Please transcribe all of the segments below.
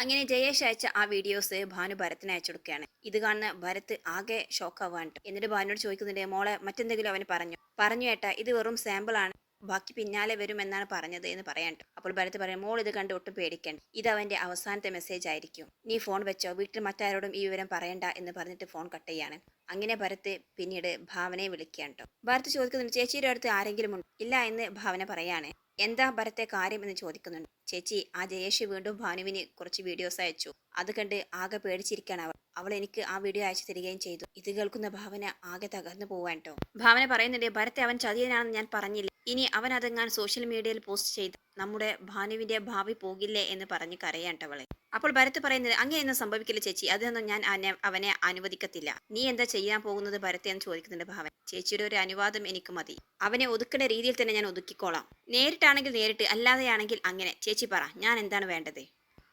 അങ്ങനെ ജയേഷ് അയച്ച ആ വീഡിയോസ് ഭാനു ഭരത്തിന് അയച്ചു കൊടുക്കുകയാണ് ഇത് കാണുന്ന ഭരത് ആകെ ഷോക്ക് ഷോക്കാവാൻ എന്നിട്ട് ഭാനുവിനോട് ചോദിക്കുന്നുണ്ട് മോളെ മറ്റെന്തെങ്കിലും അവന് പറഞ്ഞു? പറഞ്ഞു ഏട്ടാ ഇത് വെറും സാമ്പിൾ ആണ്. ബാക്കി പിന്നാലെ വരും എന്നാണ് പറഞ്ഞത് എന്ന് പറയാൻ. അപ്പോൾ ഭരത് പറയും മോൾ ഇത് കണ്ട് ഒട്ടും പേടിക്കണ്ട. ഇത് അവന്റെ അവസാനത്തെ മെസ്സേജ് ആയിരിക്കും. നീ ഫോൺ വെച്ചോ? വീട്ടിൽ മറ്റാരോടും ഈ വിവരം പറയണ്ട എന്ന് പറഞ്ഞിട്ട് ഫോൺ കട്ട് ചെയ്യാണ്. അങ്ങനെ ഭരത് പിന്നീട് ഭാവനയെ വിളിക്കുകയാണ്. ഭരത് ചോദിക്കുന്നുണ്ട് ചേച്ചിയുടെ അടുത്ത് ആരെങ്കിലും ഇല്ല എന്ന് ഭാവന പറയാണ്. എന്താ ഭരത്തെ കാര്യം എന്ന് ചോദിക്കുന്നുണ്ട്. ചേച്ചി ആ ജയേഷ് വീണ്ടും ഭാനുവിന് കുറച്ച് വീഡിയോസ് അയച്ചു. അത് കണ്ട് ആകെ പേടിച്ചിരിക്കുകയാണ് അവൾ. അവൾ എനിക്ക് ആ വീഡിയോ അയച്ചു തരികയും ചെയ്തു. ഇത് കേൾക്കുന്ന ഭാവന ആകെ തകർന്നു പോവാൻ കേട്ടോ ഭാവന പറയുന്നുണ്ട് ഭരത്തെ അവൻ ചതിയനാണെന്ന് ഞാൻ പറഞ്ഞില്ല. ഇനി അവൻ അതെങ്ങാൻ സോഷ്യൽ മീഡിയയിൽ പോസ്റ്റ് ചെയ്ത് നമ്മുടെ ഭാനുവിന്റെ ഭാവി പോകില്ലേ എന്ന് പറഞ്ഞ് കരയാട്ടവളെ അപ്പോൾ ഭരത് പറയുന്നത് അങ്ങനെയൊന്നും സംഭവിക്കില്ല ചേച്ചി. അതൊന്നും ഞാൻ അവനെ അനുവദിക്കത്തില്ല. നീ എന്താ ചെയ്യാൻ പോകുന്നത് ഭരത്തെ എന്ന് ചോദിക്കുന്നുണ്ട് ഭാവൻ ചേച്ചിയുടെ ഒരു അനുവാദം എനിക്ക് മതി. അവനെ ഒതുക്കുന്ന രീതിയിൽ തന്നെ ഞാൻ ഒതുക്കിക്കോളാം. നേരിട്ടാണെങ്കിൽ നേരിട്ട് അല്ലാതെയാണെങ്കിൽ അങ്ങനെ. ചേച്ചി പറ ഞാൻ എന്താണ് വേണ്ടത്?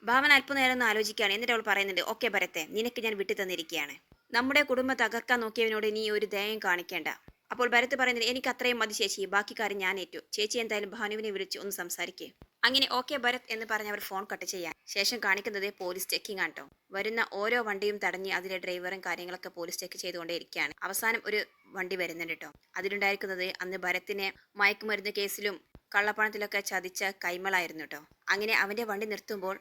ഭാവന അല്പനേരം ഒന്ന് ആലോചിക്കുകയാണ്. എന്നിട്ട് അവൾ പറയുന്നുണ്ട് ഓക്കെ ഭരത്തെ നിനക്ക് ഞാൻ വിട്ടു തന്നിരിക്കുകയാണ്. നമ്മുടെ കുടുംബം തകർക്കാൻ നോക്കിയവനോട് നീ ഒരു ദയം കാണിക്കേണ്ട. അപ്പോൾ ഭരത് പറയുന്നത് എനിക്ക് അത്രയും മതി ചേച്ചി ബാക്കി കാര്യം ഞാൻ ഏറ്റു. ചേച്ചി എന്തായാലും ഭാനുവിനെ വിളിച്ച് ഒന്ന് സംസാരിക്കേ. അങ്ങനെ ഓക്കെ ഭരത് എന്ന് പറഞ്ഞ് അവർ ഫോൺ കട്ട് ചെയ്യാൻ ശേഷം കാണിക്കുന്നത് പോലീസ് ചെക്കിംഗ് ആണ് വരുന്ന ഓരോ വണ്ടിയും തടഞ്ഞ് അതിലെ ഡ്രൈവറും കാര്യങ്ങളൊക്കെ പോലീസ് ചെക്ക് ചെയ്തുകൊണ്ടേ ഇരിക്കുകയാണ് അവസാനം ഒരു വണ്ടി വരുന്നുണ്ട് കേട്ടോ അതിലുണ്ടായിരിക്കുന്നത് അന്ന് ഭരത്തിനെ മയക്കുമരുന്ന് കേസിലും കള്ളപ്പണത്തിലൊക്കെ ചതിച്ച കൈമളായിരുന്നു കേട്ടോ അങ്ങനെ അവന്റെ വണ്ടി നിർത്തുമ്പോൾ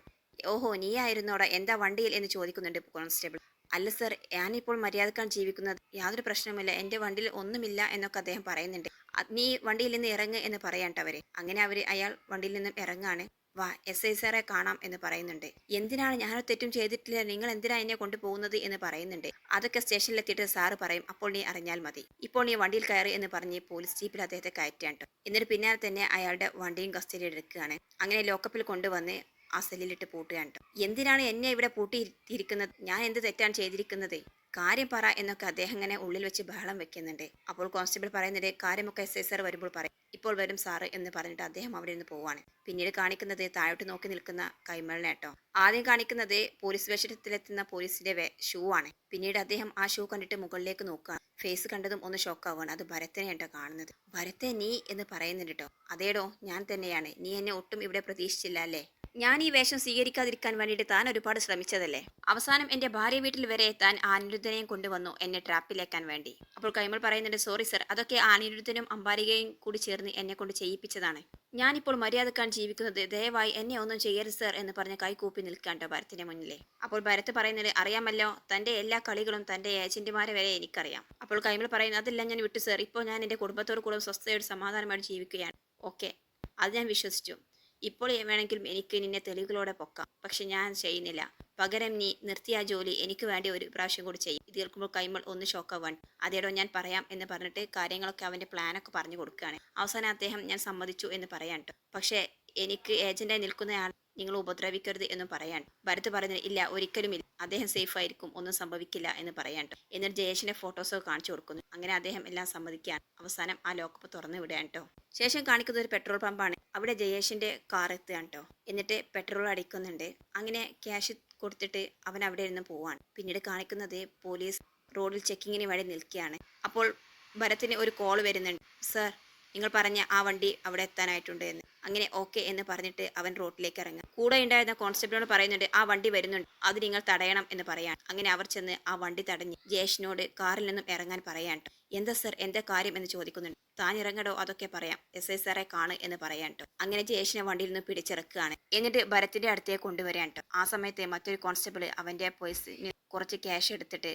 ഓഹോ നീയായിരുന്നോടാ എന്താ വണ്ടിയിൽ എന്ന് ചോദിക്കുന്നുണ്ട് കോൺസ്റ്റബിൾ. അല്ല സർ ഞാനിപ്പോൾ മര്യാദക്കാണ് ജീവിക്കുന്നത്. യാതൊരു പ്രശ്നവുമില്ല എന്റെ വണ്ടിയിൽ ഒന്നുമില്ല എന്നൊക്കെ അദ്ദേഹം പറയുന്നുണ്ട്. നീ വണ്ടിയിൽ നിന്ന് ഇറങ്ങ് എന്ന് പറയാണ്ട് അവരെ അങ്ങനെ അവർ അയാൾ വണ്ടിയിൽ നിന്നും ഇറങ്ങാണ്. വാ എസ് ഐ സാറെ കാണാം എന്ന് പറയുന്നുണ്ട്. എന്തിനാണ് ഞാനൊരു തെറ്റും ചെയ്തിട്ടില്ല? നിങ്ങൾ എന്തിനാ എന്നെ കൊണ്ടുപോകുന്നത് എന്ന് പറയുന്നുണ്ട്. അതൊക്കെ സ്റ്റേഷനിലെത്തിയിട്ട് സാറ് പറയും അപ്പോൾ നീ അറിഞ്ഞാൽ മതി. ഇപ്പോൾ നീ വണ്ടിയിൽ കയറി എന്ന് പറഞ്ഞ് പോലീസ് ജീപ്പിൽ അദ്ദേഹത്തെ കയറ്റാണ്ട് ട്ടോ. എന്നിട്ട് പിന്നാലെ തന്നെ അയാളുടെ വണ്ടിയും കസ്റ്റഡിയിൽ എടുക്കുകയാണ്. അങ്ങനെ ലോക്കപ്പിൽ കൊണ്ടുവന്ന് ആ സെല്ലിലിട്ട് പൂട്ടുകയാണ് ട്ടോ. എന്തിനാണ് എന്നെ ഇവിടെ പൂട്ടിയിരിക്കുന്നത്? ഞാൻ എന്ത് തെറ്റാണ് ചെയ്തിരിക്കുന്നത്? കാര്യം പറ എന്നൊക്കെ അദ്ദേഹം ഇങ്ങനെ ഉള്ളിൽ വെച്ച് ബഹളം വെക്കുന്നുണ്ട്. അപ്പോൾ കോൺസ്റ്റബിൾ പറയുന്നത് കാര്യമൊക്കെ എസ് ഐ സാർ വരുമ്പോൾ പറയും. ഇപ്പോൾ വരും സാറ് എന്ന് പറഞ്ഞിട്ട് അദ്ദേഹം അവിടെ നിന്ന് പോവാണ് പിന്നീട് കാണിക്കുന്നത് താഴോട്ട് നോക്കി നിൽക്കുന്ന കൈമളിനെ കേട്ടോ ആദ്യം കാണിക്കുന്നത് പോലീസ് വേഷത്തിലെത്തുന്ന പോലീസിന്റെ വേ- ഷൂ ആണ്. പിന്നീട് അദ്ദേഹം ആ ഷൂ കണ്ടിട്ട് മുകളിലേക്ക് നോക്കുകയാണ്. ഫേസ് കണ്ടതും ഒന്ന് ഷോക്കാവുകയാണ് അത് ഭരത്തനെ കേട്ടോ കാണുന്നത്. ഭരത്തെ നീ എന്ന് പറയുന്നുണ്ട് കേട്ടോ അതേടോ ഞാൻ തന്നെയാണ്. നീ എന്നെ ഒട്ടും ഇവിടെ പ്രതീക്ഷിച്ചില്ല അല്ലേ? ഞാൻ ഈ വേഷം സ്വീകരിക്കാതിരിക്കാൻ വേണ്ടിയിട്ട് താൻ ഒരുപാട് ശ്രമിച്ചതല്ലേ? അവസാനം എന്റെ ഭാര്യ വീട്ടിൽ വരെ താൻ ആനിരുദ്ധനെയും കൊണ്ടുവന്നു എന്നെ ട്രാപ്പിലേക്കാൻ വേണ്ടി. അപ്പോൾ കൈമൾ പറയുന്നുണ്ട് സോറി സർ അതൊക്കെ ആനിരുദ്ധനും അമ്പാരികയും കൂടി ചേർന്ന് എന്നെ കൊണ്ട് ചെയ്യിപ്പിച്ചതാണ്. ഞാനിപ്പോൾ മര്യാദക്കാൻ ജീവിക്കുന്നത് ദയവായി എന്നെ ഒന്നും ചെയ്യരുത് സർ എന്ന് പറഞ്ഞ് കൈകൂപ്പി നിൽക്കാണ്ടോ ഭരത്തിന്റെ മുന്നിലെ. അപ്പോൾ ഭരത് പറയുന്നത് അറിയാമല്ലോ തന്റെ എല്ലാ കളികളും തന്റെ ഏജന്റുമാരെ വരെ എനിക്കറിയാം. അപ്പോൾ കൈമൾ പറയുന്നത് അതെല്ലാം ഞാൻ വിട്ടു സർ ഇപ്പോൾ ഞാൻ എന്റെ കുടുംബത്തോട് കൂടെ സ്വസ്ഥയോട് സമാധാനമായിട്ട് ജീവിക്കുകയാണ്. ഓക്കെ. അത് ഞാൻ വിശ്വസിച്ചു. ഇപ്പോൾ വേണമെങ്കിലും എനിക്ക് നിന്നെ തെളിവുകളോടെ പൊക്കാം. പക്ഷെ ഞാൻ ചെയ്യുന്നില്ല. പകരം നീ നിർത്തിയ ജോലി എനിക്ക് വേണ്ടി ഒരു പ്രാവശ്യം കൂടി ചെയ്യും. ഇത് കേൾക്കുമ്പോൾ കൈമൾ ഒന്ന് ഷോക്കാവാൻ അതേടോ ഞാൻ പറയാം എന്ന് പറഞ്ഞിട്ട് കാര്യങ്ങളൊക്കെ അവന്റെ പ്ലാനൊക്കെ പറഞ്ഞു കൊടുക്കുകയാണ്. അവസാനം അദ്ദേഹം ഞാൻ സമ്മതിച്ചു എന്ന് പറയാൻ പക്ഷേ എനിക്ക് ഏജന്റായി നിൽക്കുന്നയാൾ നിങ്ങൾ ഉപദ്രവിക്കരുത് എന്നും പറയാൻ ഭരത് പറയുന്നത് ഇല്ല ഒരിക്കലുമില്ല. അദ്ദേഹം സേഫ് ആയിരിക്കും ഒന്നും സംഭവിക്കില്ല എന്ന് പറയാൻ ട്ടോ. എന്നിട്ട് ജയേഷിന്റെ ഫോട്ടോസൊക്കെ കാണിച്ചു കൊടുക്കുന്നു. അങ്ങനെ അദ്ദേഹം എല്ലാം സമ്മതിക്കാൻ അവസാനം ആ ലോക്കപ്പ് തുറന്നു കേട്ടോ ശേഷം കാണിക്കുന്ന ഒരു പെട്രോൾ പമ്പാണ് അവിടെ ജയേഷിന്റെ കാർ എത്തുകയാണ് കേട്ടോ എന്നിട്ട് പെട്രോൾ അടിക്കുന്നുണ്ട്. അങ്ങനെ ക്യാഷ് കൊടുത്തിട്ട് അവൻ അവിടെ ഇരുന്ന് പോവാണ്. പിന്നീട് കാണിക്കുന്നത് പോലീസ് റോഡിൽ ചെക്കിങ്ങിന് വേണ്ടി നിൽക്കുകയാണ്. അപ്പോൾ ഭരത്തിന് ഒരു കോൾ വരുന്നുണ്ട്. സർ നിങ്ങൾ പറഞ്ഞ ആ വണ്ടി അവിടെ എത്താനായിട്ടുണ്ട് എന്ന്. അങ്ങനെ ഓക്കെ എന്ന് പറഞ്ഞിട്ട് അവൻ റോഡിലേക്ക് ഇറങ്ങും കൂടെ ഉണ്ടായിരുന്ന കോൺസ്റ്റബിളിനോട് പറയുന്നുണ്ട് ആ വണ്ടി വരുന്നുണ്ട്. അത് നിങ്ങൾ തടയണം എന്ന് പറയാൻ അങ്ങനെ അവർ ചെന്ന് ആ വണ്ടി തടഞ്ഞ് ജയേഷിനോട് കാറിൽ നിന്നും ഇറങ്ങാൻ പറയാൻ. എന്താ സർ എന്താ കാര്യം എന്ന് ചോദിക്കുന്നുണ്ട്. താൻ ഇറങ്ങടോ അതൊക്കെ പറയാം. എസ് ഐ സാറെ കാണ് എന്ന് പറയാൻ കേട്ടോ അങ്ങനെ ജയേഷിനെ വണ്ടിയിൽ നിന്ന് പിടിച്ചിറക്കുകയാണ്. എന്നിട്ട് ഭരത്തിന്റെ അടുത്തേക്ക് കൊണ്ടുവരാൻ കേട്ടോ ആ സമയത്ത് മറ്റൊരു കോൺസ്റ്റബിൾ അവന്റെ പേഴ്സിന് കുറച്ച് ക്യാഷ് എടുത്തിട്ട്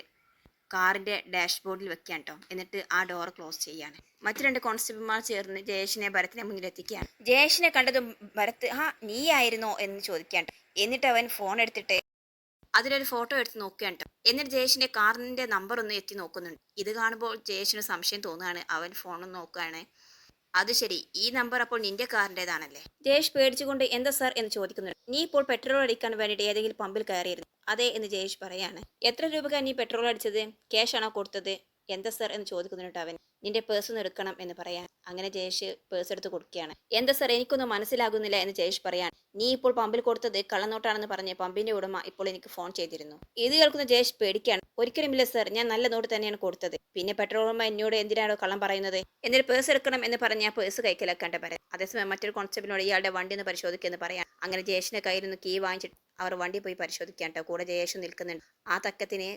കാറിന്റെ ഡാഷ്ബോർഡിൽ വെക്കാൻ കേട്ടോ എന്നിട്ട് ആ ഡോർ ക്ലോസ് ചെയ്യാണ്. മറ്റു രണ്ട് കോൺസ്റ്റബിൾമാർ ചേർന്ന് ജയേഷിനെ ഭരത്തിനെ മുന്നിൽ എത്തിക്കുകയാണ്. ജയേഷിനെ കണ്ടതും ഭരത് ആ നീ ആയിരുന്നോ എന്ന് ചോദിക്കാൻ എന്നിട്ട് അവൻ ഫോൺ എടുത്തിട്ട് അതിലൊരു ഫോട്ടോ എടുത്ത് നോക്കുകയാണ് കേട്ടോ എന്നിട്ട് ജയേഷിന്റെ കാറിന്റെ നമ്പർ ഒന്ന് എത്തി നോക്കുന്നുണ്ട്. ഇത് കാണുമ്പോൾ ജയേഷിന് സംശയം തോന്നുകയാണ്. അവൻ ഫോൺ നോക്കുകയാണ്. അത് ശരി ഈ നമ്പർ അപ്പോൾ നിന്റെ കാറിന്റെതാണല്ലേ ജയേഷ് പേടിച്ചുകൊണ്ട് എന്താ സാർ എന്ന് ചോദിക്കുന്നുണ്ട്. നീ ഇപ്പോൾ പെട്രോൾ അടിക്കാൻ വേണ്ടിയിട്ട് ഏതെങ്കിലും പമ്പിൽ കയറിയിരുന്നു. അതെ എന്ന് ജയേഷ് പറയാണ്. എത്ര രൂപക്കാണ് നീ പെട്രോൾ അടിച്ചത്? ക്യാഷ് ആണോ കൊടുത്തത്? എന്താ സർ എന്ന് ചോദിക്കുന്നുണ്ട് അവൻ. നിന്റെ പേഴ്സ് ഒന്ന് എടുക്കണം എന്ന് പറയാൻ. അങ്ങനെ ജയേഷ് പേഴ്സ് എടുത്ത് കൊടുക്കുകയാണ്. എന്താ സർ എനിക്കൊന്നും മനസ്സിലാകുന്നില്ല എന്ന് ജയേഷ് പറയാൻ. നീ ഇപ്പോൾ പമ്പിൽ കൊടുത്തത് കള്ളനോട്ടാണെന്ന് പറഞ്ഞ് പമ്പിന്റെ ഉടമ ഇപ്പോൾ എനിക്ക് ഫോൺ ചെയ്തിരുന്നു. ഇത് കേൾക്കുന്ന ജയേഷ് പേടിക്കാണ് ഒരിക്കലുമില്ല സർ ഞാൻ നല്ല നോട്ട് തന്നെയാണ് കൊടുത്തത്. പിന്നെ പെട്രോൾ ഉടമ എന്നോട് എന്തിനാണോ കള്ളം പറയുന്നത്? എന്നിട്ട് പേഴ്സ് എടുക്കണം എന്ന് പറഞ്ഞ് ആ പേഴ്സ് കൈക്കലാക്കേണ്ട പറയാം അതേസമയം മറ്റൊരു കോൺസ്റ്റബിളിനോട് ഇയാളുടെ വണ്ടി ഒന്ന് പരിശോധിക്കുമെന്ന് പറയാം അങ്ങനെ ജയേഷിന്റെ കയ്യിൽ നിന്ന് കീ വാങ്ങിച്ചിട്ട് അവർ വണ്ടി പോയി പരിശോധിക്കാൻ കൂടെ ജയേഷ് നിൽക്കുന്നുണ്ട്. ആ തക്കത്തിന്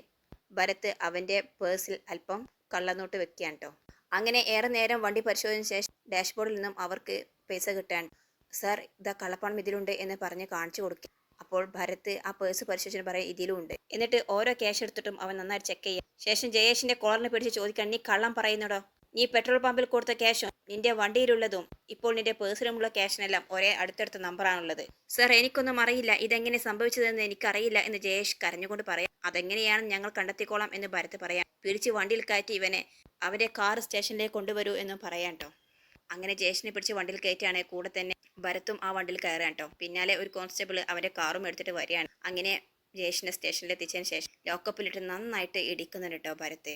ഭരത് അവന്റെ പേഴ്സിൽ അല്പം കള്ളനോട്ട് വെക്കുകയാണ് കേട്ടോ അങ്ങനെ ഏറെ നേരം വണ്ടി പരിശോധന ശേഷം ഡാഷ്ബോർഡിൽ നിന്നും അവർക്ക് പൈസ കിട്ടാൻ സാർ ഇതാ കള്ളപ്പണം ഇതിലുണ്ട് എന്ന് പറഞ്ഞ് കാണിച്ചു കൊടുക്കുക അപ്പോൾ ഭരത് ആ പേഴ്സ് പരിശോധിച്ചിട്ട് പറയും ഇതിലും ഉണ്ട് എന്നിട്ട് ഓരോ ക്യാഷ് എടുത്തിട്ടും അവൻ നന്നായി ചെക്ക് ചെയ്യാം. ശേഷം ജയേഷിന്റെ കോളറിനെ പിടിച്ച് ചോദിക്കാൻ നീ കള്ളം പറയുന്നടോ? നീ പെട്രോൾ പമ്പിൽ കൊടുത്ത ക്യാഷും നിന്റെ വണ്ടിയിലുള്ളതും ഇപ്പോൾ നിന്റെ പേഴ്സിലുമുള്ള ക്യാഷിനെല്ലാം ഒരേ അടുത്തടുത്ത നമ്പറാണുള്ളത് സർ എനിക്കൊന്നും അറിയില്ല ഇതെങ്ങനെ സംഭവിച്ചതെന്ന് എനിക്കറിയില്ല എന്ന് ജയേഷ് കരഞ്ഞുകൊണ്ട് പറയാം. അതെങ്ങനെയാണ് ഞങ്ങൾ കണ്ടെത്തിക്കോളാം എന്ന് ഭരത് പറയാം. പിടിച്ച് വണ്ടിയിൽ കയറ്റി ഇവനെ അവരെ കാർ സ്റ്റേഷനിലേക്ക് കൊണ്ടുവരൂ എന്നും പറയാം കേട്ടോ അങ്ങനെ ജയേഷിനെ പിടിച്ച് വണ്ടിയിൽ കയറ്റിയാണ് കൂടെ തന്നെ ഭരത്തും ആ വണ്ടിയിൽ കയറാൻ കേട്ടോ പിന്നാലെ ഒരു കോൺസ്റ്റബിൾ അവന്റെ കാറും എടുത്തിട്ട് വരികയാണ്. അങ്ങനെ ജയേഷിനെ സ്റ്റേഷനിൽ എത്തിച്ചതിന് ശേഷം ലോക്കപ്പിലിട്ട് നന്നായിട്ട് ഇടിക്കുന്നുണ്ട് കേട്ടോ ഭരത്തെ.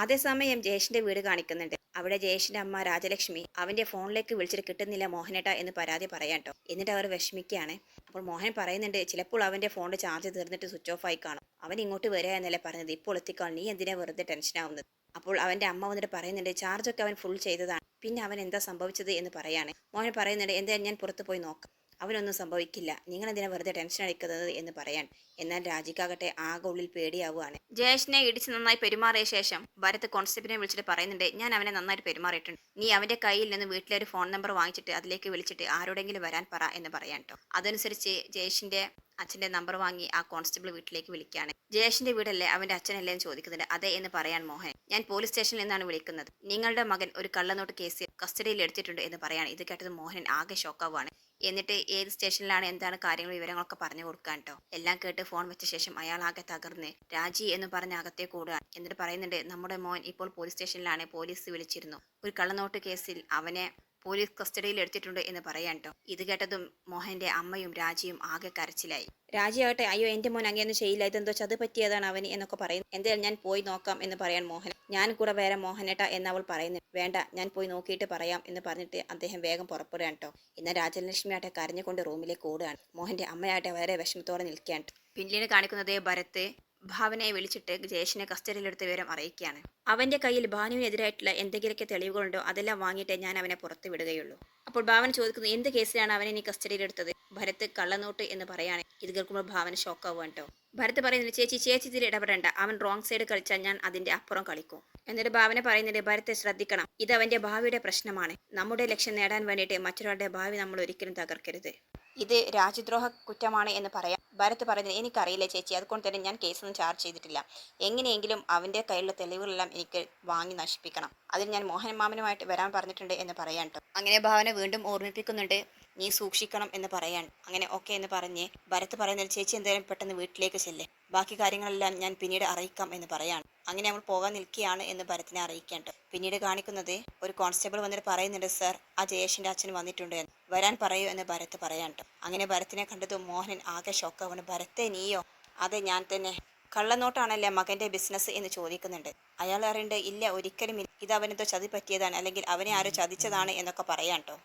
അതേസമയം ജയേഷിന്റെ വീട് കാണിക്കുന്നുണ്ട്. അവിടെ ജയേഷിന്റെ അമ്മ രാജലക്ഷ്മി അവന്റെ ഫോണിലേക്ക് വിളിച്ചിട്ട് കിട്ടുന്നില്ല മോഹനേട്ട എന്ന് പരാതി പറയാം കേട്ടോ എന്നിട്ട് അവർ വിഷമിക്കുകയാണ്. അപ്പോൾ മോഹൻ പറയുന്നുണ്ട് ചിലപ്പോൾ അവന്റെ ഫോണിന്റെ ചാർജ് തീർന്നിട്ട് സ്വിച്ച് ഓഫ് ആയി കാണും. അവൻ ഇങ്ങോട്ട് വരിക എന്നല്ലേ പറഞ്ഞത്. ഇപ്പോൾ എത്തിക്കാൾ നീ എന്തിനാ വെറുതെ ടെൻഷനാവുന്നത് അപ്പോൾ അവന്റെ അമ്മ വന്നിട്ട് പറയുന്നുണ്ട് ചാർജൊക്കെ അവൻ ഫുൾ ചെയ്തതാണ്. പിന്നെ അവൻ എന്താ സംഭവിച്ചത് എന്ന് പറയാണ്. മോഹൻ പറയുന്നുണ്ട് എന്തായാലും ഞാൻ പുറത്ത് പോയി നോക്കാം. അവനൊന്നും സംഭവിക്കില്ല. നിങ്ങൾ എന്തിനാ വെറുതെ ടെൻഷൻ അടിക്കുന്നത് എന്ന് പറയാൻ. എന്നാൽ രാജിക്കാകട്ടെ ആകെ ഉള്ളിൽ പേടിയാവുകയാണ്. ജയേഷിനെ ഇടിച്ച് നന്നായി പെരുമാറിയ ശേഷം ഭരത് കോൺസ്റ്റബിനെ വിളിച്ചിട്ട് പറയുന്നുണ്ട് ഞാൻ അവനെ നന്നായിട്ട് പെരുമാറിയിട്ടുണ്ട്. നീ അവന്റെ കയ്യിൽ നിന്ന് വീട്ടിലെ ഒരു ഫോൺ നമ്പർ വാങ്ങിച്ചിട്ട് അതിലേക്ക് വിളിച്ചിട്ട് ആരോടെങ്കിലും വരാൻ പറ എന്ന് പറയാൻ കേട്ടോ അതനുസരിച്ച് ജയേഷിന്റെ അച്ഛന്റെ നമ്പർ വാങ്ങി ആ കോൺസ്റ്റബിൾ വീട്ടിലേക്ക് വിളിക്കുകയാണ്. ജയേഷിന്റെ വീടല്ലേ അവന്റെ അച്ഛനല്ലേ എന്ന് ചോദിക്കുന്നുണ്ട്. അതെ എന്ന് പറയാൻ മോഹൻ ഞാൻ പോലീസ് സ്റ്റേഷനിൽ നിന്നാണ് വിളിക്കുന്നത്. നിങ്ങളുടെ മകൻ ഒരു കള്ളനോട്ട് കേസിൽ കസ്റ്റഡിയിൽ എടുത്തിട്ടുണ്ട് എന്ന് പറയാണ്. ഇത് കേട്ടത് മോഹൻ ആകെ ഷോക്കാവാണ് എന്നിട്ട് ഏത് സ്റ്റേഷനിലാണ് എന്താണ് കാര്യങ്ങൾ വിവരങ്ങളൊക്കെ പറഞ്ഞു കൊടുക്കാൻ കേട്ടോ എല്ലാം കേട്ട് ഫോൺ വെച്ച ശേഷം അയാൾ ആകെ തകർന്ന്. രാജി എന്ന് പറഞ്ഞ അകത്തേക്ക് കൂടുക. എന്നിട്ട് പറയുന്നുണ്ട് നമ്മുടെ മോൻ ഇപ്പോൾ പോലീസ് സ്റ്റേഷനിലാണ് പോലീസ് വിളിച്ചിരുന്നു. ഒരു കള്ളനോട്ട് കേസിൽ അവനെ പോലീസ് കസ്റ്റഡിയിൽ എടുത്തിട്ടുണ്ട് എന്ന് പറയാൻ കേട്ടോ ഇത് കേട്ടതും മോഹന്റെ അമ്മയും രാജിയും ആകെ കരച്ചിലായി. രാജിയാകട്ടെ അയ്യോ എന്റെ മോൻ അങ്ങനെയൊന്നും ചെയ്യില്ല ഇതെന്തോ ചത് പറ്റിയതാണ് അവന് എന്നൊക്കെ പറയുന്നു. എന്തായാലും ഞാൻ പോയി നോക്കാം എന്ന് പറയാൻ മോഹൻ. ഞാൻ കൂടെ വേറെ മോഹനേട്ട എന്ന് അവൾ പറയുന്നു. വേണ്ട ഞാൻ പോയി നോക്കിയിട്ട് പറയാം എന്ന് പറഞ്ഞിട്ട് അദ്ദേഹം വേഗം പുറപ്പെടുകയാണ് കേട്ടോ ഇന്ന് രാജലക്ഷ്മി ആട്ടെ കരഞ്ഞുകൊണ്ട് റൂമിലേക്ക് ഓടുകയാണ്. മോഹന്റെ അമ്മയാട്ടെ വളരെ വിഷമത്തോടെ നിൽക്കുകയാണ് പിന്നീട് കാണിക്കുന്നത് ഭരത്ത് ഭാവനയെ വിളിച്ചിട്ട് ജയേഷിനെ കസ്റ്റഡിയിലെടുത്ത വിവരം അറിയിക്കുകയാണ്. അവന്റെ കയ്യിൽ ഭാനുവിനെതിരായിട്ടുള്ള എന്തെങ്കിലുമൊക്കെ തെളിവുകളുണ്ടോ അതെല്ലാം വാങ്ങിയിട്ടേ ഞാൻ അവനെ പുറത്ത് വിടുകയുള്ളൂ. അപ്പോൾ ഭാവന ചോദിക്കുന്നു എന്ത് കേസിലാണ് അവനെ നീ കസ്റ്റഡിയിലെടുത്തത്? ഭരത് കള്ളനോട്ട് എന്ന് പറയാണ് ഇത് കേൾക്കുമ്പോൾ ഭാവന ഷോക്കാവുകയാണ് കേട്ടോ ഭരത് പറയുന്നത് ചേച്ചി ചേച്ചി ഇതിൽ ഇടപെടേണ്ട. അവൻ റോങ് സൈഡ് കളിച്ചാൽ ഞാൻ അതിന്റെ അപ്പുറം കളിക്കും. എന്നിട്ട് ഭാവന പറയുന്നുണ്ട് ഭരത്തെ ശ്രദ്ധിക്കണം. ഇത് അവന്റെ ഭാവിയുടെ പ്രശ്നമാണ്. നമ്മുടെ ലക്ഷ്യം നേടാൻ വേണ്ടിയിട്ട് മറ്റൊരാളുടെ ഭാവി നമ്മൾ ഒരിക്കലും തകർക്കരുത്. ഇത് രാജ്യദ്രോഹ കുറ്റമാണ് എന്ന് പറയാം. ഭരത് പറയുന്നത് എനിക്കറിയില്ല ചേച്ചി. അതുകൊണ്ട് തന്നെ ഞാൻ കേസൊന്നും ചാർജ് ചെയ്തിട്ടില്ല. എങ്ങനെയെങ്കിലും അവന്റെ കയ്യിലുള്ള തെളിവുകളെല്ലാം എനിക്ക് വാങ്ങി നശിപ്പിക്കണം. അതിൽ ഞാൻ മോഹൻ മാമനുമായിട്ട് വരാൻ പറഞ്ഞിട്ടുണ്ട് എന്ന് പറയാൻ അങ്ങനെ ഭാവന വീണ്ടും ഓർമ്മിപ്പിക്കുന്നുണ്ട്. നീ സൂക്ഷിക്കണം എന്ന് പറയാൻ. അങ്ങനെ ഓക്കെ എന്ന് പറഞ്ഞ് ഭരത് പറയുന്നതിൽ ചേച്ചി എന്തായാലും പെട്ടെന്ന് വീട്ടിലേക്ക് ചെല്ലേ? ബാക്കി കാര്യങ്ങളെല്ലാം ഞാൻ പിന്നീട് അറിയിക്കാം എന്ന് പറയാണ്. അങ്ങനെ നമ്മൾ പോകാൻ നിൽക്കുകയാണ് എന്ന് ഭരത്തിനെ അറിയിക്കേണ്ടത് പിന്നീട് കാണിക്കുന്നത് ഒരു കോൺസ്റ്റബിൾ വന്നിട്ട് പറയുന്നുണ്ട് സർ ആ ജയേഷിന്റെ അച്ഛൻ വന്നിട്ടുണ്ട് എന്ന്. വരാൻ പറയൂ എന്ന് ഭരത് പറയാണ്ട്. അങ്ങനെ ഭരത്തിനെ കണ്ടത് മോഹനൻ ആകെ ഷോക്കാവാണ് ഭരത്തെ നീയോ? അതെ ഞാൻ തന്നെ. കള്ളനോട്ടാണല്ലേ മകന്റെ ബിസിനസ് എന്ന് ചോദിക്കുന്നുണ്ട്. അയാൾ അറിയണ്ട് ഇല്ല ഒരിക്കലും. ഇത് അവനെന്തോ ചതി പറ്റിയതാണ് അല്ലെങ്കിൽ അവനെ ആരോ ചതിച്ചതാണ് എന്നൊക്കെ പറയാം ട്ടോ.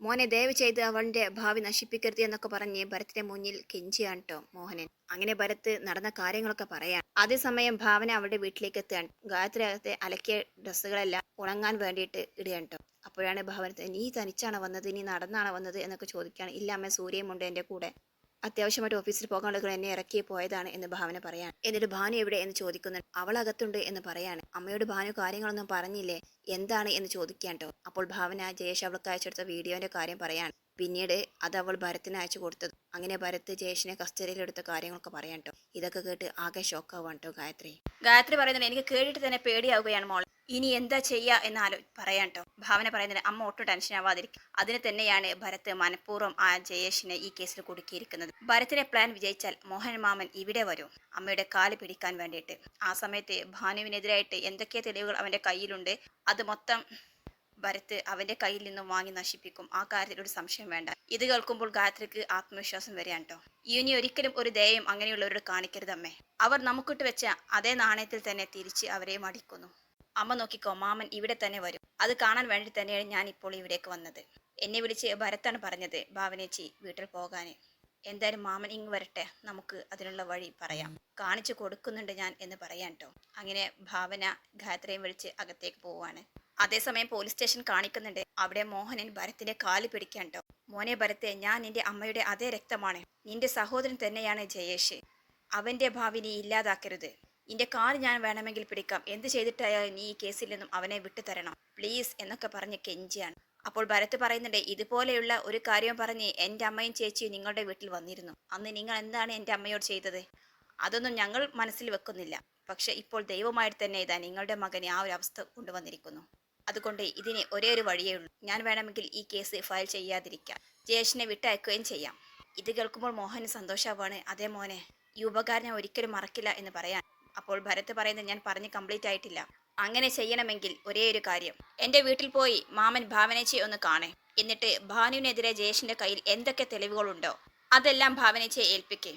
മോനെ ദയവ് ചെയ്ത് അവളുടെ ഭാവി നശിപ്പിക്കരുത് എന്നൊക്കെ പറഞ്ഞ് ഭരത്തിന്റെ മുന്നിൽ കെഞ്ചിയാണ് കേട്ടോ മോഹനൻ. അങ്ങനെ ഭരത് നടന്ന കാര്യങ്ങളൊക്കെ പറയാൻ അതേസമയം ഭാവന അവളുടെ വീട്ടിലേക്ക് എത്തുകയാണ് ഗായത്രി അകത്തെ അലക്കിയ ഡ്രസ്സുകളെല്ലാം ഉണങ്ങാൻ വേണ്ടിയിട്ട് ഇടുകയാണ് കേട്ടോ അപ്പോഴാണ് ഭാവന നീ തനിച്ചാണ് വന്നത്? നീ നടന്നാണ് വന്നത്? എന്നൊക്കെ ചോദിക്കുകയാണ്. ഇല്ല അമ്മ സൂര്യമുണ്ട് എന്റെ കൂടെ. അത്യാവശ്യമായിട്ട് ഓഫീസിൽ പോകാനുള്ള എന്നെ ഇറക്കി പോയതാണ് എന്ന് ഭാവന പറയാൻ എന്നിട്ട് ഭാനു എവിടെ എന്ന് ചോദിക്കുന്നു അവൾ അകത്തുണ്ട് എന്ന് പറയാണ്. അമ്മയോട് ഭാനു കാര്യങ്ങളൊന്നും പറഞ്ഞില്ലേ? എന്താണ് എന്ന് ചോദിക്കാൻ അപ്പോൾ ഭാവന ജയേഷ് അവൾക്ക് അയച്ചെടുത്ത വീഡിയോന്റെ കാര്യം പറയാണ്. പിന്നീട് അത് അവൾ ഭരത്തിന് അയച്ചു കൊടുത്തത്. അങ്ങനെ ഭരത് ജയേഷിനെ കസ്റ്റഡിയിലെടുത്ത കാര്യങ്ങളൊക്കെ പറയാൻ ട്ടോ. ഇതൊക്കെ കേട്ട് ആകെ ഷോക്കാവാണ് കേട്ടോ ഗായത്രി. ഗായത്രി പറയുന്നത് എനിക്ക് കേട്ടിട്ട് തന്നെ പേടിയാവുകയാണ് മോൾ ഇനി എന്താ ചെയ്യുക എന്നാലോ പറയാം പറയാൻ ട്ടോ. ഭാവന പറയുന്നത് അമ്മ ഒട്ടും ടെൻഷൻ ആവാതിരിക്കും. അതിന് തന്നെയാണ് ഭരത് മനഃപൂർവം ആ ജയേഷിനെ ഈ കേസിൽ കുടുക്കിയിരിക്കുന്നത്. ഭരത്തിന്റെ പ്ലാൻ വിജയിച്ചാൽ മോഹൻ മാമൻ ഇവിടെ വരും. അമ്മയുടെ കാൽ പിടിക്കാൻ വേണ്ടിയിട്ട്. ആ സമയത്ത് ഭാനുവിനെതിരായിട്ട് എന്തൊക്കെ തെളിവുകൾ അവന്റെ കയ്യിലുണ്ട് അത് മൊത്തം ഭരത് അവന്റെ കയ്യിൽ നിന്നും വാങ്ങി നശിപ്പിക്കും. ആ കാര്യത്തിൽ ഒരു സംശയം വേണ്ട. ഇത് കേൾക്കുമ്പോൾ ഗായത്രിക്ക് ആത്മവിശ്വാസം വരികയാണ് കേട്ടോ ഇനി ഒരിക്കലും ഒരു ദയം അങ്ങനെയുള്ളവരോട് കാണിക്കരുതമ്മേ അവർ നമുക്കിട്ട് വെച്ച അതേ നാണയത്തിൽ തന്നെ തിരിച്ച് അവരെ മടിക്കുന്നു. അമ്മ നോക്കിക്കോ മാമൻ ഇവിടെ തന്നെ വരും. അത് കാണാൻ വേണ്ടി തന്നെയാണ് ഞാൻ ഇപ്പോൾ ഇവിടേക്ക് വന്നത്. എന്നെ വിളിച്ച് ഭരത്താണ് പറഞ്ഞത് ഭാവനേച്ചി വീട്ടിൽ പോകാൻ എന്തായാലും മാമൻ ഇങ്ങ് വരട്ടെ നമുക്ക് അതിനുള്ള വഴി പറയാം. കാണിച്ചു കൊടുക്കുന്നുണ്ട് ഞാൻ എന്ന് പറയാൻ കേട്ടോ അങ്ങനെ ഭാവന ഗായത്രിയും വിളിച്ച് അകത്തേക്ക് പോവാണ് അതേസമയം പോലീസ് സ്റ്റേഷൻ കാണിക്കുന്നുണ്ട്. അവിടെ മോഹനൻ ഭരത്തിന്റെ കാൽ പിടിക്കാൻ കേട്ടോ മോനെ ഭരത്തെ ഞാൻ നിന്റെ അമ്മയുടെ അതേ രക്തമാണ്. നിന്റെ സഹോദരൻ തന്നെയാണ് ജയേഷ്. അവന്റെ ഭാവി നീ ഇല്ലാതാക്കരുത്. നിന്റെ കാർ ഞാൻ വേണമെങ്കിൽ പിടിക്കാം. എന്ത് ചെയ്തിട്ടായാലും നീ ഈ കേസിൽ നിന്നും അവനെ വിട്ടുതരണം? പ്ലീസ് എന്നൊക്കെ പറഞ്ഞ് കെഞ്ചിയാണ്. അപ്പോൾ ഭരത് പറയുന്നുണ്ട് ഇതുപോലെയുള്ള ഒരു കാര്യം പറഞ്ഞ് എന്റെ അമ്മയും ചേച്ചിയും നിങ്ങളുടെ വീട്ടിൽ വന്നിരുന്നു. അന്ന് നിങ്ങൾ എന്താണ് എന്റെ അമ്മയോട് ചെയ്തത്? അതൊന്നും ഞങ്ങൾ മനസ്സിൽ വെക്കുന്നില്ല. പക്ഷെ ഇപ്പോൾ ദൈവമായിട്ട് തന്നെ ഇതാ നിങ്ങളുടെ മകനെ ആ ഒരു അവസ്ഥ കൊണ്ടുവന്നിരിക്കുന്നു. അതുകൊണ്ട് ഇതിന് ഒരേ ഒരു വഴിയേ ഉള്ളൂ. ഞാൻ വേണമെങ്കിൽ ഈ കേസ് ഫയൽ ചെയ്യാതിരിക്കാം. ജയേഷിനെ വിട്ടയക്കുകയും ചെയ്യാം. ഇത് കേൾക്കുമ്പോൾ മോഹന് സന്തോഷമാവാണ് അതേ മോനെ ഈ ഉപകാരം ഒരിക്കലും മറക്കില്ല എന്ന് പറയാൻ അപ്പോൾ ഭരത് പറയുന്നത് ഞാൻ പറഞ്ഞ് കംപ്ലീറ്റ് ആയിട്ടില്ല. അങ്ങനെ ചെയ്യണമെങ്കിൽ ഒരേ ഒരു കാര്യം. എന്റെ വീട്ടിൽ പോയി മാമൻ ഭാവനേച്ചയെ ഒന്ന് കാണേ. എന്നിട്ട് ഭാനുവിനെതിരെ ജയേഷിന്റെ കയ്യിൽ എന്തൊക്കെ തെളിവുകളുണ്ടോ അതെല്ലാം ഭാവനേച്ചയെ ഏൽപ്പിക്കേ.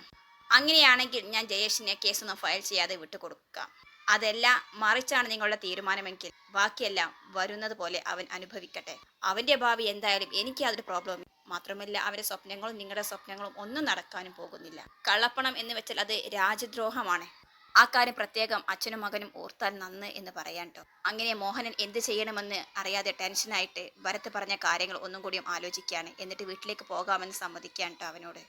അങ്ങനെയാണെങ്കിൽ ഞാൻ ജയേഷിനെ കേസൊന്നും ഫയൽ ചെയ്യാതെ വിട്ടുകൊടുക്കാം. അതെല്ലാം മറിച്ചാണ് നിങ്ങളുടെ തീരുമാനമെങ്കിൽ ബാക്കിയെല്ലാം വരുന്നത് പോലെ അവൻ അനുഭവിക്കട്ടെ. അവന്റെ ഭാവി എന്തായാലും എനിക്ക് അതൊരു പ്രോബ്ലം മാത്രമല്ല അവരുടെ സ്വപ്നങ്ങളും നിങ്ങളുടെ സ്വപ്നങ്ങളും ഒന്നും നടക്കാനും പോകുന്നില്ല. കള്ളപ്പണം എന്ന് വെച്ചാൽ അത് രാജദ്രോഹമാണ് ആ കാര്യം പ്രത്യേകം അച്ഛനും മകനും ഓർത്താൽ നന്ന് എന്ന് പറയാൻ കേട്ടോ അങ്ങനെ മോഹനൻ എന്ത് ചെയ്യണമെന്ന് അറിയാതെ ടെൻഷനായിട്ട് ഭരത് പറഞ്ഞ കാര്യങ്ങൾ ഒന്നും കൂടിയും ആലോചിക്കുകയാണ് എന്നിട്ട് വീട്ടിലേക്ക് പോകാമെന്ന് സമ്മതിക്കാൻ കേട്ടോ അവനോട്.